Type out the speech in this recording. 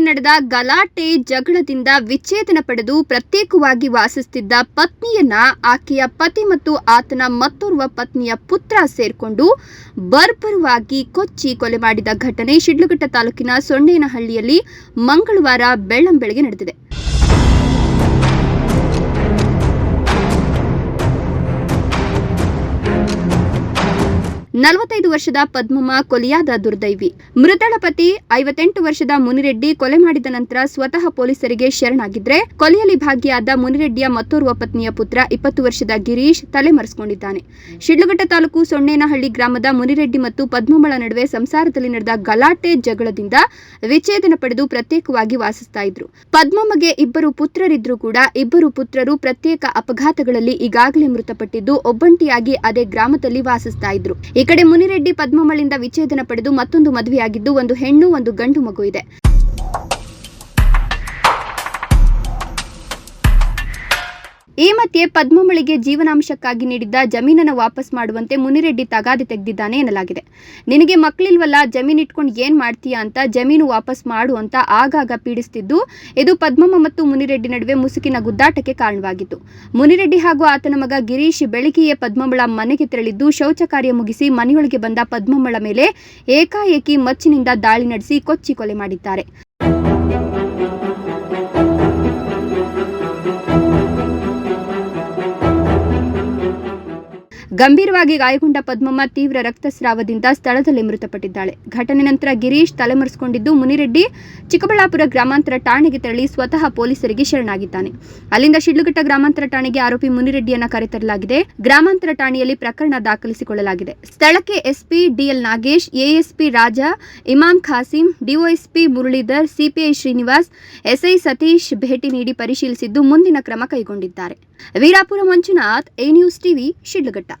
ನಡೆದ ಗಲಾಟೆ ಜಗಳದಿಂದ ವಿಚ್ಛೇದನ ಪಡೆದು ಪ್ರತ್ಯೇಕವಾಗಿ ವಾಸಿಸುತ್ತಿದ್ದ ಪತ್ನಿಯನ್ನ ಆಕೆಯ ಪತಿ ಮತ್ತು ಆತನ ಮತ್ತೋರ್ವ ಪತ್ನಿಯ ಪುತ್ರ ಸೇರಿಕೊಂಡು ಬರ್ಬರವಾಗಿ ಕೊಚ್ಚಿ ಕೊಲೆ ಮಾಡಿದ ಘಟನೆ ಶಿಡ್ಲಘಟ್ಟ ತಾಲೂಕಿನ ಸೊಣ್ಣೇನಹಳ್ಳಿಯಲ್ಲಿ ಮಂಗಳವಾರ ಬೆಳ್ಳಂಬೆಳಗ್ಗೆ ನಡೆದಿದೆ. ನಲವತ್ತೈದು ವರ್ಷದ ಪದ್ಮಮ್ಮ ಕೊಲೆಯಾದ ದುರ್ದೈವಿ. ಮೃತಳ ಪತಿ ಐವತ್ತೆಂಟು ವರ್ಷದ ಮುನಿರೆಡ್ಡಿ ಕೊಲೆ ಮಾಡಿದ ನಂತರ ಸ್ವತಃ ಪೊಲೀಸರಿಗೆ ಶರಣಾಗಿದ್ರೆ ಕೊಲೆಯಲ್ಲಿ ಭಾಗಿಯಾದ ಮುನಿರೆಡ್ಡಿಯ ಮತ್ತೋರ್ವ ಪತ್ನಿಯ ಪುತ್ರ ಇಪ್ಪತ್ತು ವರ್ಷದ ಗಿರೀಶ್ ತಲೆಮರೆಸಿಕೊಂಡಿದ್ದಾನೆ. ಶಿಡ್ಲಘಟ್ಟ ತಾಲೂಕು ಸೊಣ್ಣೇನಹಳ್ಳಿ ಗ್ರಾಮದ ಮುನಿರೆಡ್ಡಿ ಮತ್ತು ಪದ್ಮಮ್ಮಳ ನಡುವೆ ಸಂಸಾರದಲ್ಲಿ ನಡೆದ ಗಲಾಟೆ ಜಗಳದಿಂದ ವಿಚ್ಛೇದನ ಪಡೆದು ಪ್ರತ್ಯೇಕವಾಗಿ ವಾಸಿಸ್ತಾ ಇದ್ರು. ಪದ್ಮಮ್ಮಗೆ ಇಬ್ಬರು ಪುತ್ರರಿದ್ರು ಕೂಡ ಇಬ್ಬರು ಪುತ್ರರು ಪ್ರತ್ಯೇಕ ಅಪಘಾತಗಳಲ್ಲಿ ಈಗಾಗಲೇ ಮೃತಪಟ್ಟಿದ್ದು ಒಬ್ಬಂಟಿಯಾಗಿ ಅದೇ ಗ್ರಾಮದಲ್ಲಿ ವಾಸಿಸ್ತಾ ಇದ್ರು. ಕಡೆ ಮುನಿರೆಡ್ಡಿ ಪದ್ಮಮಳಿಂದ ವಿಚ್ಛೇದನ ಪಡೆದು ಮತ್ತೊಂದು ಮದುವೆಯಾಗಿದ್ದು ಒಂದು ಹೆಣ್ಣು ಒಂದು ಗಂಡು ಮಗು ಇದೆ. ಈ ಮಧ್ಯೆ ಪದ್ಮಮಳಿಗೆ ಜೀವನಾಂಶಕ್ಕಾಗಿ ನೀಡಿದ್ದ ಜಮೀನನ್ನು ವಾಪಸ್ ಮಾಡುವಂತೆ ಮುನಿರೆಡ್ಡಿ ತಗಾದೆ ತೆಗೆದಿದ್ದಾನೆ ಎನ್ನಲಾಗಿದೆ. ನಿನಗೆ ಮಕ್ಕಳಿಲ್ವಲ್ಲ ಜಮೀನ್ ಇಟ್ಕೊಂಡು ಏನ್ ಮಾಡ್ತೀಯಾ ಅಂತ ಜಮೀನು ವಾಪಸ್ ಮಾಡು ಅಂತ ಆಗಾಗ ಪೀಡಿಸ್ತಿದ್ದು, ಇದು ಪದ್ಮಮ್ಮ ಮತ್ತು ಮುನಿರೆಡ್ಡಿ ನಡುವೆ ಮುಸುಕಿನ ಗುದ್ದಾಟಕ್ಕೆ ಕಾರಣವಾಗಿತ್ತು. ಮುನಿರೆಡ್ಡಿ ಹಾಗೂ ಆತನ ಮಗ ಗಿರೀಶ್ ಬೆಳಗ್ಗೆಯೇ ಪದ್ಮಮಳ ಮನೆಗೆ ತೆರಳಿದ್ದು, ಶೌಚ ಕಾರ್ಯ ಮುಗಿಸಿ ಮನೆಯೊಳಗೆ ಬಂದ ಪದ್ಮಮ್ಮಳ ಮೇಲೆ ಏಕಾಏಕಿ ಮಚ್ಚಿನಿಂದ ದಾಳಿ ನಡೆಸಿ ಕೊಚ್ಚಿ ಕೊಲೆ ಮಾಡಿದ್ದಾರೆ. ಗಂಭೀರವಾಗಿ ಗಾಯಗೊಂಡ ಪದ್ಮಮ್ಮ ತೀವ್ರ ರಕ್ತಸ್ರಾವದಿಂದ ಸ್ಥಳದಲ್ಲೇ ಮೃತಪಟ್ಟಿದ್ದಾಳೆ. ಘಟನೆ ನಂತರ ಗಿರೀಶ್ ತಲೆಮರೆಸಿಕೊಂಡಿದ್ದು ಮುನಿರೆಡ್ಡಿ, ಚಿಕ್ಕಬಳ್ಳಾಪುರ ಗ್ರಾಮಾಂತರ ಠಾಣೆಗೆ ತೆರಳಿ ಸ್ವತಃ ಪೊಲೀಸರಿಗೆ ಶರಣಾಗಿದ್ದಾನೆ. ಅಲ್ಲಿಂದ ಶಿಡ್ಲಘಟ್ಟ ಗ್ರಾಮಾಂತರ ಠಾಣೆಗೆ ಆರೋಪಿ ಮುನಿರೆಡ್ಡಿಯನ್ನ ಕರೆತರಲಾಗಿದೆ. ಗ್ರಾಮಾಂತರ ಠಾಣೆಯಲ್ಲಿ ಪ್ರಕರಣ ದಾಖಲಿಸಿಕೊಳ್ಳಲಾಗಿದೆ. ಸ್ಥಳಕ್ಕೆ SP DL Nagesh, ASP Raja Imam Khasim DYSP Muralidhar, CPI Srinivas, SI Satish ಭೇಟಿ ನೀಡಿ ಪರಿಶೀಲಿಸಿದ್ದು ಮುಂದಿನ ಕ್ರಮ ಕೈಗೊಂಡಿದ್ದಾರೆ. Virapura Manjunath, A news TV, Shidlaghatta.